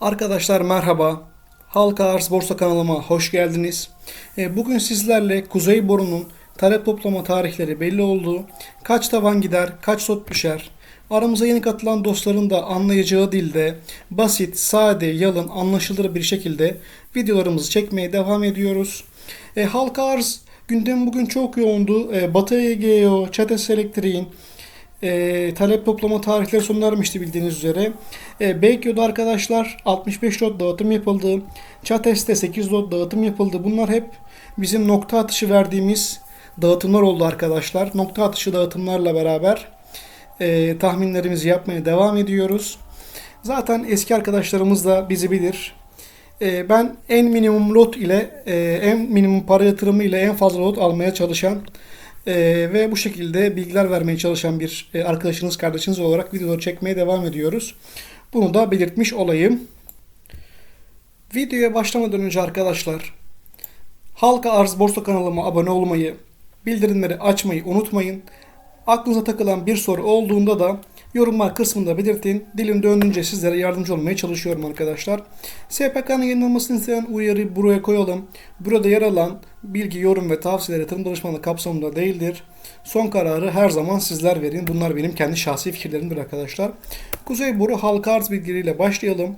Arkadaşlar merhaba. Halka Arz Borsa kanalıma hoş geldiniz. E, Bugün sizlerle Kuzey Boru'nun talep toplama tarihleri belli oldu. Kaç tavan gider, kaç lot düşer. Aramıza yeni katılan dostların da anlayacağı dilde basit, sade, yalın, anlaşılır bir şekilde videolarımızı çekmeye devam ediyoruz. E, halka arz gündem bugün çok yoğundu. E, Batı EGO, Çates Elektriğin, e, talep toplama tarihleri sona bildiğiniz üzere. E, Beykyo'da arkadaşlar 65 lot dağıtım yapıldı. Çates'te 8 lot dağıtım yapıldı. Bunlar hep bizim nokta atışı verdiğimiz dağıtımlar oldu arkadaşlar. Nokta atışı dağıtımlarla beraber e, tahminlerimizi yapmaya devam ediyoruz. Zaten eski arkadaşlarımız da bizi bilir. E, ben en minimum lot ile e, en minimum para yatırımı ile en fazla lot almaya çalışan e, ve bu şekilde bilgiler vermeye çalışan bir e, arkadaşınız, kardeşiniz olarak videoları çekmeye devam ediyoruz. Bunu da belirtmiş olayım. Videoya başlamadan önce arkadaşlar Halka Arz Borsa kanalıma abone olmayı, bildirimleri açmayı unutmayın. Aklınıza takılan bir soru olduğunda da yorumlar kısmında belirtin. Dilim döndüğünce sizlere yardımcı olmaya çalışıyorum arkadaşlar. SPK'nın yayınlanmasını isteyen uyarı buraya koyalım. Burada yer alan bilgi, yorum ve tavsiyeler yatırım danışmanlığı kapsamında değildir. Son kararı her zaman sizler verin. Bunlar benim kendi şahsi fikirlerimdir arkadaşlar. Kuzey Boru halka arz bilgileriyle başlayalım.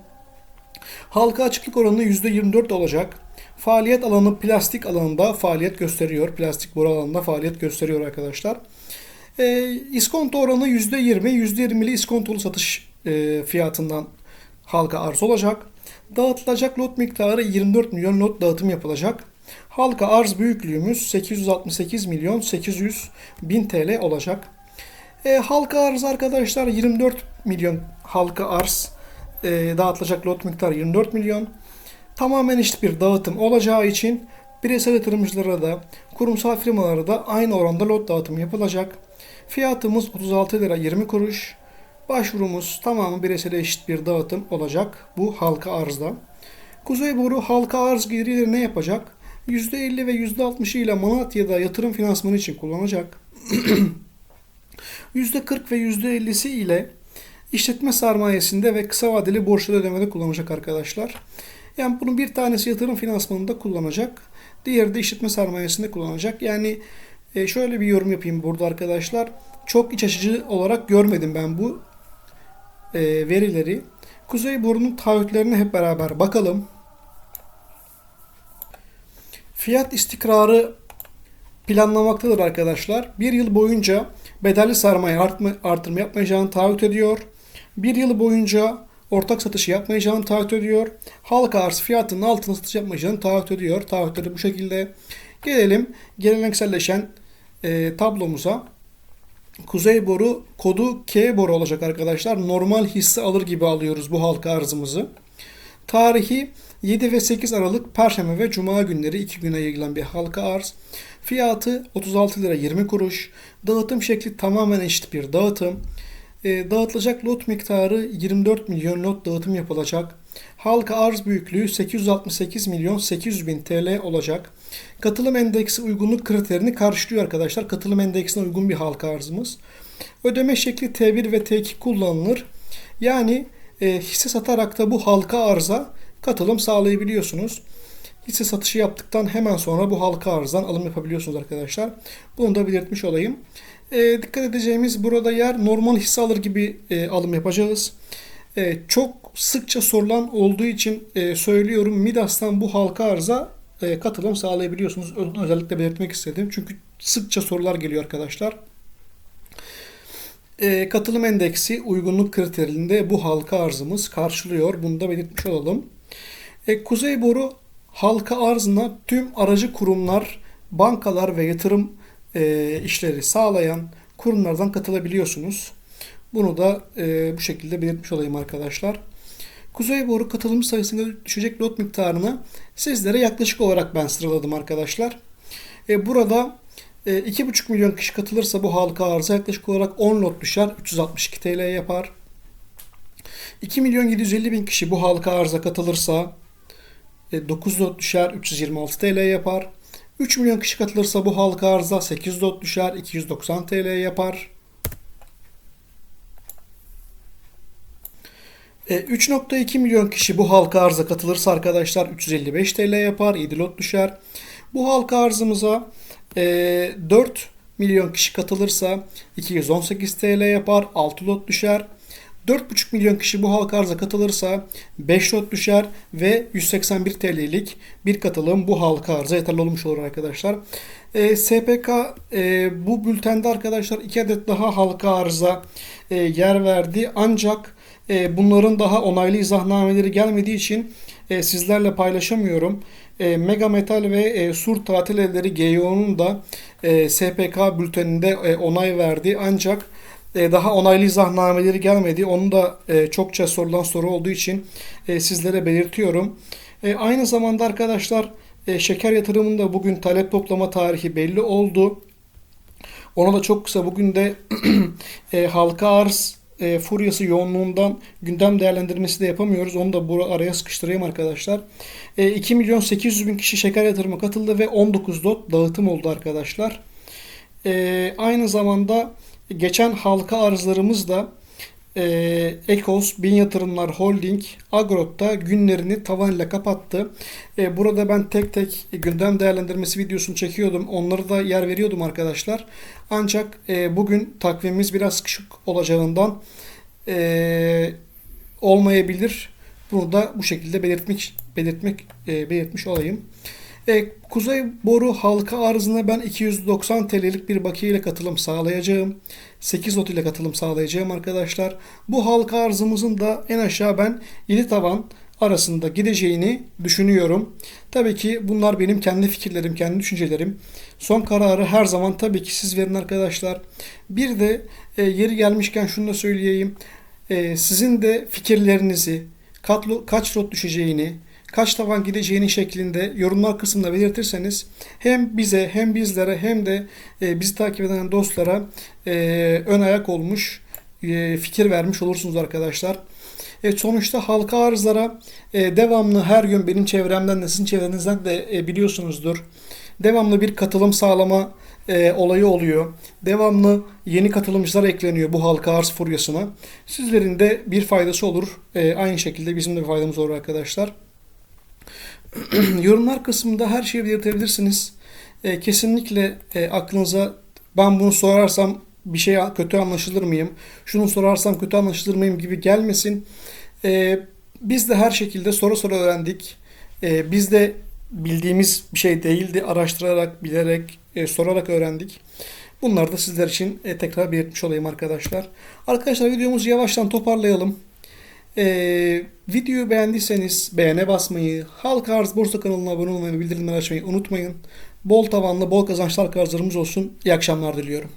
Halka açıklık oranı %24 olacak. Faaliyet alanı plastik alanında faaliyet gösteriyor. Plastik boru alanında faaliyet gösteriyor arkadaşlar. E, iskonto oranı %20. %20'li iskontolu satış e, fiyatından halka arz olacak. Dağıtılacak lot miktarı 24 milyon lot dağıtım yapılacak. Halka arz büyüklüğümüz 868 milyon 800 bin TL olacak. E, halka arz arkadaşlar 24 milyon halka arz e, dağıtılacak lot miktarı 24 milyon. Tamamen eşit bir dağıtım olacağı için bireysel yatırımcılara da kurumsal firmalara da aynı oranda lot dağıtımı yapılacak. Fiyatımız 36 lira 20 kuruş. Başvurumuz tamamı bireysel eşit bir dağıtım olacak bu halka arzda. Kuzey Boru halka arz geliriyle ne yapacak? %50 ve %60'ı ile Malatya'da yatırım finansmanı için kullanacak. %40 ve %50'si ile işletme sermayesinde ve kısa vadeli borçlu ödemede kullanacak arkadaşlar. Yani bunun bir tanesi yatırım finansmanında kullanacak. Diğeri de işletme sermayesinde kullanacak. Yani e, şöyle bir yorum yapayım burada arkadaşlar. Çok iç açıcı olarak görmedim ben bu e, verileri. Kuzey Boru'nun taahhütlerine hep beraber bakalım. Fiyat istikrarı planlamaktadır arkadaşlar. Bir yıl boyunca bedelli sermaye artma, artırma yapmayacağını taahhüt ediyor. Bir yıl boyunca ortak satışı yapmayacağını taahhüt ediyor. Halka arz fiyatının altına satış yapmayacağını taahhüt ediyor. Taahhütleri bu şekilde. Gelelim gelenekselleşen e, tablomuza. Kuzey boru kodu K boru olacak arkadaşlar. Normal hisse alır gibi alıyoruz bu halka arzımızı. Tarihi 7 ve 8 Aralık Perşembe ve Cuma günleri 2 güne yayılan bir halka arz. Fiyatı 36 lira 20 kuruş. Dağıtım şekli tamamen eşit bir dağıtım. E, dağıtılacak lot miktarı 24 milyon lot dağıtım yapılacak. Halka arz büyüklüğü 868 milyon 800 bin TL olacak. Katılım endeksi uygunluk kriterini karşılıyor arkadaşlar. Katılım endeksine uygun bir halka arzımız. Ödeme şekli T1 ve T2 kullanılır. Yani e, hisse satarak da bu halka arza katılım sağlayabiliyorsunuz. Hisse satışı yaptıktan hemen sonra bu halka arzdan alım yapabiliyorsunuz arkadaşlar. Bunu da belirtmiş olayım. E, dikkat edeceğimiz burada yer normal hisse alır gibi e, alım yapacağız. E, çok sıkça sorulan olduğu için e, söylüyorum. Midas'tan bu halka arıza e, katılım sağlayabiliyorsunuz. Özellikle belirtmek istedim. Çünkü sıkça sorular geliyor arkadaşlar. E, katılım endeksi uygunluk kriterinde bu halka arzımız karşılıyor. Bunu da belirtmiş olalım. E, Kuzey Boru halka arzına tüm aracı kurumlar, bankalar ve yatırım e, işleri sağlayan kurumlardan katılabiliyorsunuz. Bunu da e, bu şekilde belirtmiş olayım arkadaşlar. Kuzey boru katılım sayısında düşecek lot miktarını sizlere yaklaşık olarak ben sıraladım arkadaşlar. E, burada e, 2,5 milyon kişi katılırsa bu halka arıza yaklaşık olarak 10 lot düşer. 362 TL yapar. 2 milyon 750 bin kişi bu halka arıza katılırsa e, 9 lot düşer. 326 TL yapar. 3 milyon kişi katılırsa bu halka arıza 8 lot düşer. 290 TL yapar. 3.2 milyon kişi bu halka arza katılırsa arkadaşlar 355 TL yapar, 7 lot düşer. Bu halka arzımıza e, 4 milyon kişi katılırsa 218 TL yapar, 6 lot düşer. 4,5 milyon kişi bu halka arza katılırsa 5 lot düşer ve 181 TL'lik bir katılım bu halka arza yeterli olmuş olur arkadaşlar. E, SPK e, bu bültende arkadaşlar 2 adet daha halka arza e, yer verdi ancak e, bunların daha onaylı izahnameleri gelmediği için e, sizlerle paylaşamıyorum. E, Mega Metal ve e, Sur Tatil Evleri GYO'nun da e, SPK bülteninde e, onay verdi. Ancak e, daha onaylı izahnameleri gelmedi. Onu da e, çokça sorulan soru olduğu için e, sizlere belirtiyorum. E, aynı zamanda arkadaşlar e, şeker yatırımında bugün talep toplama tarihi belli oldu. Ona da çok kısa bugün de e, halka arz e, furyası yoğunluğundan gündem değerlendirmesi de yapamıyoruz. Onu da bu araya sıkıştırayım arkadaşlar. E, 2 milyon 800 bin kişi şeker yatırıma katıldı ve 19 lot dağıtım oldu arkadaşlar. E, aynı zamanda geçen halka arzlarımız da e, Ekos, Bin Yatırımlar Holding, Agrot'ta günlerini tavan ile kapattı. E, burada ben tek tek gündem değerlendirmesi videosunu çekiyordum. Onları da yer veriyordum arkadaşlar. Ancak e, bugün takvimimiz biraz sıkışık olacağından e, olmayabilir. Bunu da bu şekilde belirtmek belirtmek e, belirtmiş olayım. E, Kuzey Boru halka arzına ben 290 TL'lik bir bakiye ile katılım sağlayacağım. 8 lot ile katılım sağlayacağım arkadaşlar. Bu halka arzımızın da en aşağı ben 7 tavan arasında gideceğini düşünüyorum. Tabii ki bunlar benim kendi fikirlerim, kendi düşüncelerim. Son kararı her zaman tabii ki siz verin arkadaşlar. Bir de e, yeri gelmişken şunu da söyleyeyim. E, sizin de fikirlerinizi, katlo, kaç lot düşeceğini, kaç tavan gideceğini şeklinde yorumlar kısmında belirtirseniz hem bize hem bizlere hem de e, bizi takip eden dostlara e, ön ayak olmuş e, fikir vermiş olursunuz arkadaşlar. Evet, sonuçta halka arzlara devamlı her gün benim çevremden de sizin çevrenizden de biliyorsunuzdur. Devamlı bir katılım sağlama e, olayı oluyor. Devamlı yeni katılımcılar ekleniyor bu halka arz furyasına. Sizlerin de bir faydası olur. E, aynı şekilde bizim de bir faydamız olur arkadaşlar. Yorumlar kısmında her şeyi belirtebilirsiniz. E, kesinlikle e, aklınıza ben bunu sorarsam bir şey kötü anlaşılır mıyım? Şunu sorarsam kötü anlaşılır mıyım gibi gelmesin. E, biz de her şekilde soru soru öğrendik. E, biz de bildiğimiz bir şey değildi. Araştırarak, bilerek, e, sorarak öğrendik. Bunları da sizler için e, tekrar belirtmiş olayım arkadaşlar. Arkadaşlar videomuzu yavaştan toparlayalım. Ee, videoyu beğendiyseniz beğene basmayı, Halka Arz Borsa kanalına abone olmayı ve bildirimleri açmayı unutmayın. Bol tavanlı, bol kazançlı halka arzlarımız olsun. İyi akşamlar diliyorum.